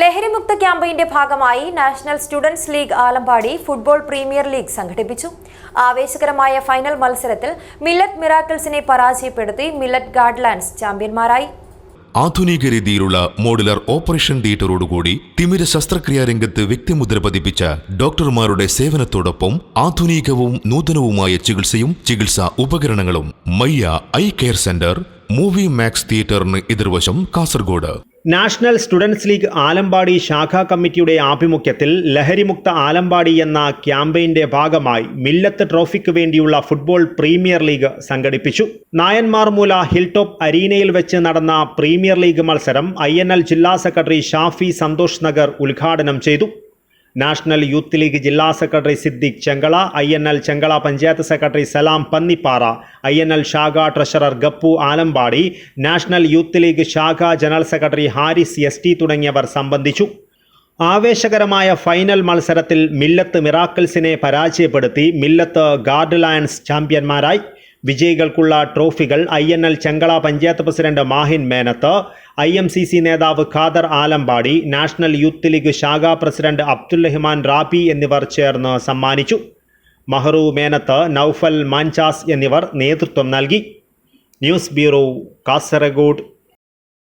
ലഹരിമുക്ത ക്യാമ്പയിന്റെ ഭാഗമായി national students league Alampady football premier league സംഘടിപ്പിച്ചു. ആവേശകരമായ ഫൈനൽ മത്സരത്തിൽ മില്ലറ്റ് മിറാക്കിൾസിനെ പരാജയപ്പെടുത്തി മില്ലറ്റ് ഗാർഡ്ലാൻഡ്സ് ചാമ്പ്യന്മാരായി. ആധുനിക രീതിയിലുള്ള മോഡുലർ ഓപ്പറേഷൻ തിയേറ്ററോടുകൂടി തിമിര ശസ്ത്രക്രിയാ രംഗത്ത് വ്യക്തിമുദ്ര പതിപ്പിച്ച ഡോക്ടർമാരുടെ സേവനത്തോടൊപ്പം ആധുനികവും നൂതനവുമായ ചികിത്സയും ചികിത്സാ ഉപകരണങ്ങളും Mayya I care centre Movie Max തിയേറ്ററിന് എതിർവശം Kasaragod. National students league Alampady ശാഖാ കമ്മിറ്റിയുടെ ആഭിമുഖ്യത്തിൽ ലഹരിമുക്ത ആലമ്പാടി എന്ന ക്യാമ്പയിന്റെ ഭാഗമായി മില്ലത്ത് ട്രോഫിക്ക് വേണ്ടിയുള്ള ഫുട്ബോൾ പ്രീമിയർ ലീഗ് സംഘടിപ്പിച്ചു. നായന്മാർമൂല ഹിൽ ടോപ്പ് അരീനയിൽ വെച്ച് നടന്ന പ്രീമിയർ ലീഗ് മത്സരം ഐ ജില്ലാ സെക്രട്ടറി ഷാഫി സന്തോഷ് നഗർ ഉദ്ഘാടനം ചെയ്തു. നാഷണൽ യൂത്ത് ലീഗ് ജില്ലാ secretary Siddique Chengala I N L Chengala panchayat secretary Salam Pannippara I N L ശാഖ treasurer Gappu Alampady national youth league ശാഖ general secretary Haris S T തുടങ്ങിയവർ സംബന്ധിച്ചു. ആവേശകരമായ ഫൈനൽ മത്സരത്തിൽ മില്ലത്ത് മിറാക്കിൾസിനെ പരാജയപ്പെടുത്തി മില്ലത്ത് ഗാർഡ് ലയൺസ് ചാമ്പ്യന്മാരായി. വിജയികൾക്കുള്ള ട്രോഫികൾ I N L Chengala panchayat president Mahin Menath I M C C നേതാവ് Khader Alampady national youth league ശാഖാ പ്രസിഡന്റ് അബ്ദുൽ റഹ്മാൻ റാബി എന്നിവർ ചേർന്ന് സമ്മാനിച്ചു. മഹറു മേനത്ത് നൌഫൽ മാൻചാസ് എന്നിവർ നേതൃത്വം നൽകി. News bureau Kasaragod.